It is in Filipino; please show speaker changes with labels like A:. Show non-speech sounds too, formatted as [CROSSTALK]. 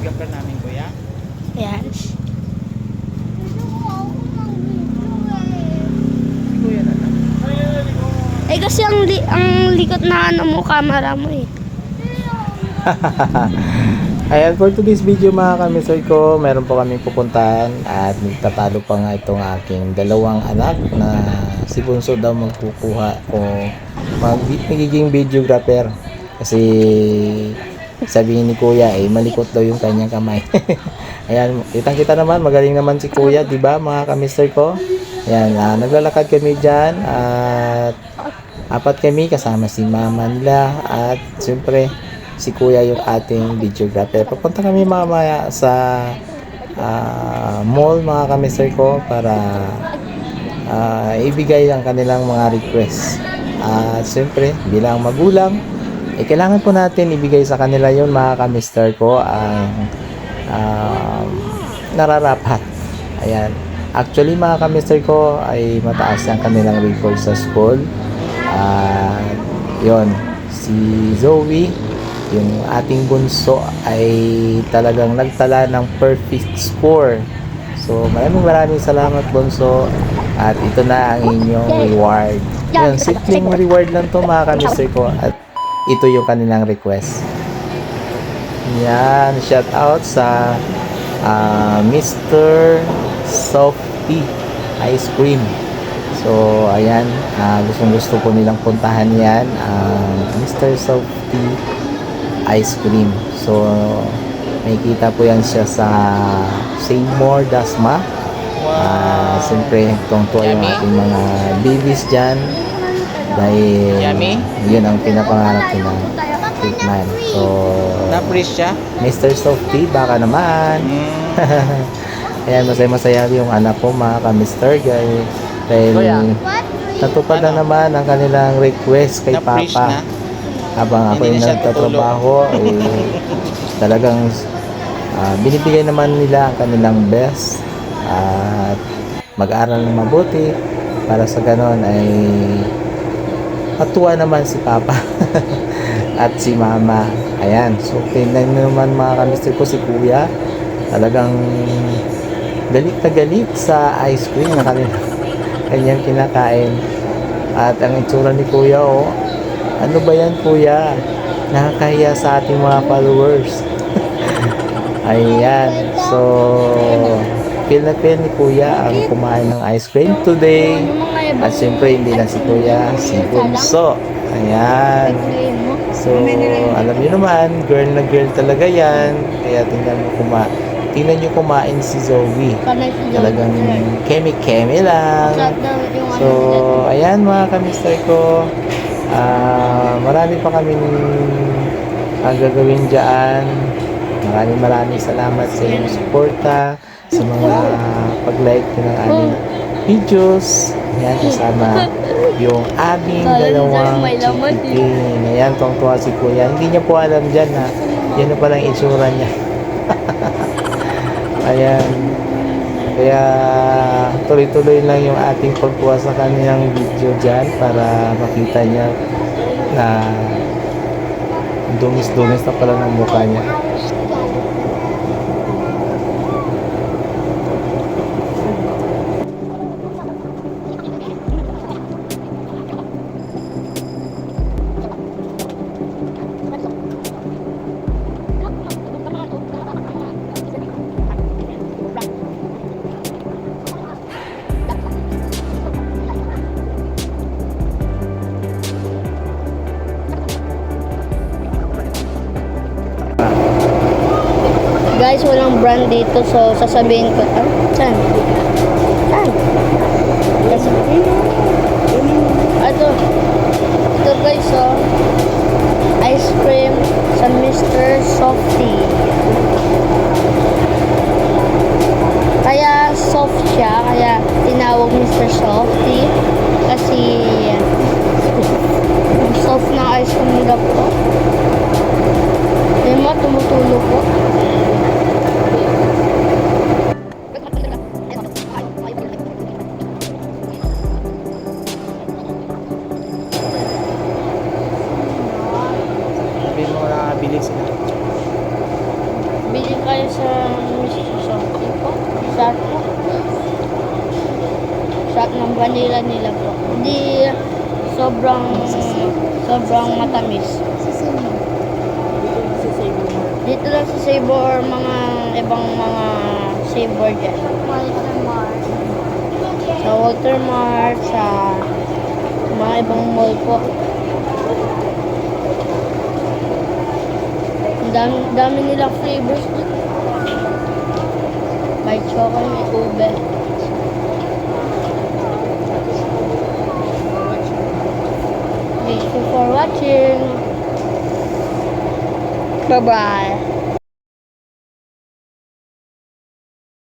A: videographer namin, kuya.
B: Yes.
A: Si kuya na.
B: Eh kasi ang, li ang likot na ano mo, camera mo eh. [LAUGHS]
C: Ayan, for today's video mga kamisoy ko, meron po kami pupuntahan at nagtatalo pa nga itong aking dalawang anak na si Bunso daw magkukuha o mag magiging videographer. Kasi sabihin ni Kuya eh, malikot daw yung kanyang kamay. [LAUGHS] Ayan, kitang kita naman, magaling naman si Kuya, di ba mga kamisoy ko? Ayan, ah, naglalakad kami dyan at apat kami kasama si mama nila at siyempre si kuya yung ating videographer. Papunta kami mamaya sa ah, mall mga kamister ko para ah, ibigay ang kanilang mga request. At siyempre bilang magulang, eh, kailangan po natin ibigay sa kanila yon mga kamister ko ang um, nararapat. Ayan. Actually mga kamister ko ay mataas ang kanilang record sa school. At yon si Zoe yung ating bunso ay talagang nagtala ng perfect score. So, maraming maraming salamat bunso at ito na ang inyong reward. Yan, simpleng reward lang to mga kamister ko at ito yung kanilang request. Yan, shout out sa ah, Mr. Softy Ice Cream. So, ayan, ah, gustong gusto po nilang puntahan yan. ang Mr. Softy ice cream. So, may kita po yan siya sa Seymour, Dasma. Ah, Siyempre, tungtuwa yung ating mga babies dyan. Dahil
A: Yummy.
C: yun ang pinapangarap nila. Tikman. So,
A: Na-freeze siya.
C: Mr. Softy, baka naman.
A: Mm. [LAUGHS]
C: Ayan, masaya-masaya yung anak ko, mga ka-Mr. Dahil, dahil
A: Kuya.
C: natupad na
A: Ano?
C: naman ang kanilang request kay
A: Na-freeze
C: Papa
A: na.
C: habang ako
A: Hindi
C: yung
A: na siya
C: nagtatrabaho, eh, [LAUGHS] talagang ah, binibigay naman nila ang kanilang best at mag-aral ng mabuti para sa ganon ay matuwa naman si Papa [LAUGHS] at si Mama. Ayan, so tingnan nyo naman mga kamister ko si Kuya, talagang galit na galit sa ice cream na kanila kanyang kinakain. At ang itsura ni Kuya, oh, ano ba yan kuya? Nakakahiya sa ating mga followers. [LAUGHS] Ayan. So, feel na feel ni kuya ang kumain ng ice cream today. At siyempre, hindi lang si kuya, si Bunso. Ayan. So, alam niyo naman, girl na girl talaga yan. Kaya tingnan mo kuma tingnan niyo kumain si Zoe. Talagang kemi-kemi lang. So, ayan mga kamister ko. Ah, marami pa kaming ang gagawin dyan. Maraming maraming salamat sa inyong suporta, sa mga pag-like ng aming videos. Ayan, kasama yung aming dalawang chikiting. Ayan, tuwang-tuwa si Kuya. Hindi niya po alam dyan na yan na palang itsura niya. [LAUGHS] Ayan. Kaya tuloy-tuloy lang yung ating pagkuha sa kanyang video dyan para makita niya na dumis-dumis na pala ng mukha niya.
B: Guys, walang brand dito. So, sasabihin ko. Ah, saan? Saan? Ito. Ito guys, oh. Ice cream sa Mr. Softy. Kaya soft siya, kaya tinawag Mr. Softy. Kasi soft na ice cream nila po. Yung mga tumutulo po. Shot ng vanilla nila po. Hindi sobrang sobrang matamis. Dito lang sa Sabor mga ibang mga Sabor dyan. Sa Walter Mart, sa mga ibang mall po. Ang dami, dami nilang flavors dito. May chocolate, may ube. Watching. Bye-bye.